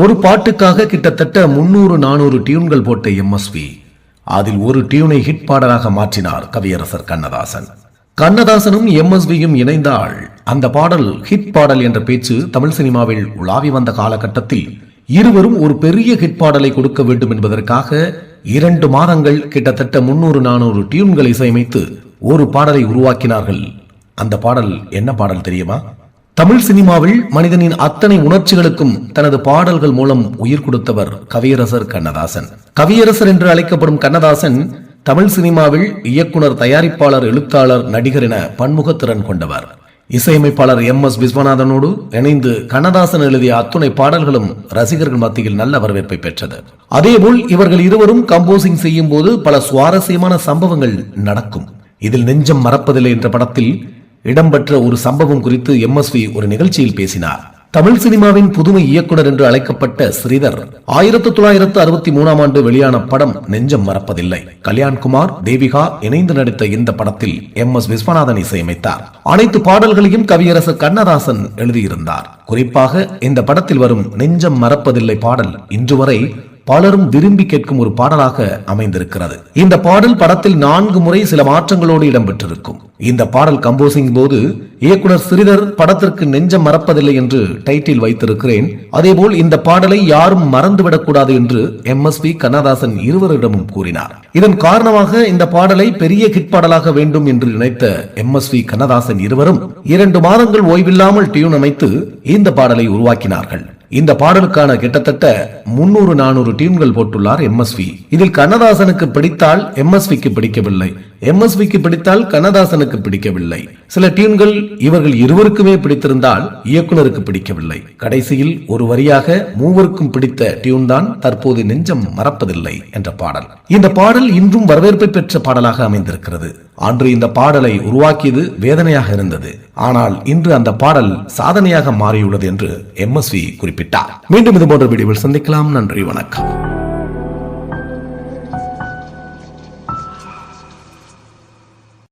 ஒரு பாட்டுக்காக கிட்டத்தட்ட முன்னூறு நானூறு டியூன்கள் போட்ட எம்எஸ்வி அதில் ஒரு டியூனை ஹிட் பாடலாக மாற்றினார் கவியரசர் கண்ணதாசன். கண்ணதாசனும் எம்எஸ்வியும் இணைந்தால் அந்த பாடல் ஹிட் பாடல் என்ற பேச்சு தமிழ் சினிமாவில் உலாவி வந்த காலகட்டத்தில் இருவரும் ஒரு பெரிய ஹிட் பாடலை கொடுக்க வேண்டும் என்பதற்காக இரண்டு மாதங்கள் கிட்டத்தட்ட முன்னூறு நானூறு டியூன்களை இசையமைத்து ஒரு பாடலை உருவாக்கினார்கள். அந்த பாடல் என்ன பாடல் தெரியுமா? தமிழ் சினிமாவில் மனிதனின் அத்தனை உணர்ச்சிகளுக்கும் தனது பாடல்கள் மூலம் உயிர் கொடுத்தவர் கவியரசர் கண்ணதாசன். கவியரசர் என்று அழைக்கப்படும் கண்ணதாசன் தமிழ் சினிமாவில் இயக்குனர் தயாரிப்பாளர் எழுத்தாளர் நடிகர் என பன்முகத்திறன் கொண்டவர். இசையமைப்பாளர் எம். எஸ். விஸ்வநாதனோடு இணைந்து கண்ணதாசன் எழுதிய அத்துணை பாடல்களும் ரசிகர்கள் மத்தியில் நல்ல வரவேற்பை பெற்றது. அதேபோல் இவர்கள் இருவரும் கம்போசிங் செய்யும் போது பல சுவாரஸ்யமான சம்பவங்கள் நடக்கும். இதில் நெஞ்சம் மறப்பதில்லை என்ற படத்தில் இடம்பெற்ற ஒரு சம்பவம் குறித்து எம்எஸ்வி ஒரு நிகழ்ச்சியில் பேசினார். தமிழ் சினிமாவின் புதுமை இயக்குனர் என்று அழைக்கப்பட்ட ஸ்ரீதர் ஆயிரத்தி தொள்ளாயிரத்து அறுபத்தி மூணாம் ஆண்டு வெளியான படம் நெஞ்சம் மறப்பதில்லை. கல்யாண்குமார் தேவிகா இணைந்து நடித்த இந்த படத்தில் எம் எஸ் விஸ்வநாதன் இசையமைத்தார். அனைத்து பாடல்களையும் கவியரசர் கண்ணதாசன் எழுதியிருந்தார். குறிப்பாக இந்த படத்தில் வரும் நெஞ்சம் மறப்பதில்லை பாடல் இன்று வரை பலரும் விரும்பி கேட்கும் ஒரு பாடலாக அமைந்திருக்கிறது. இந்த பாடல் படத்தில் நான்கு முறை சில மாற்றங்களோடு இடம்பெற்றிருக்கும். இந்த பாடல் கம்போசிங் போது இயக்குனர் ஸ்ரீதர் படத்திற்கு நெஞ்சம் மறப்பதில்லை என்று டைட்டில் வைத்திருக்கிறேன். அதேபோல் இந்த பாடலை யாரும் மறந்துவிடக் கூடாது என்று எம். எஸ். பி. கண்ணதாசன் இருவரிடமும் கூறினார். இதன் காரணமாக இந்த பாடலை பெரிய ஹிட் பாடலாக வேண்டும் என்று நினைத்த எம். எஸ். பி. கண்ணதாசன் இருவரும் இரண்டு மாதங்கள் ஓய்வில்லாமல் டியூன் அமைத்து இந்த பாடலை உருவாக்கினார்கள். இந்த பாடலுக்கான கிட்டத்தட்ட முன்னூறு நானூறு டியூன்கள் போட்டுள்ளார் எம்எஸ்வி இதில் கண்ணதாசனுக்கு பிடித்தால் எம்எஸ்விக்கு பிடிக்கவில்லை. எம்எஸ்விக்கு பிடித்தால் கண்ணதாசனுக்கு பிடிக்கவில்லை. சில டியூன்கள் இவர்கள் இருவருக்குமே பிடித்திருந்தால் இயக்குனருக்கு பிடிக்கவில்லை. கடைசியில் ஒரு வரியாக மூவருக்கும் பிடித்த டியூன் தான் தற்போது நெஞ்சம் மறப்பதில்லை என்ற பாடல். இந்த பாடல் இன்றும் வரவேற்பை பெற்ற பாடலாக அமைந்திருக்கிறது. அன்று இந்த பாடலை உருவாக்கியது வேதனையாக இருந்தது. ஆனால் இன்று அந்த பாடல் சாதனையாக மாறியுள்ளது என்று எம்எஸ்வி குறிப்பிட்டார். மீண்டும் இது போன்ற வீடியோவில் சந்திக்கலாம். நன்றி வணக்கம்.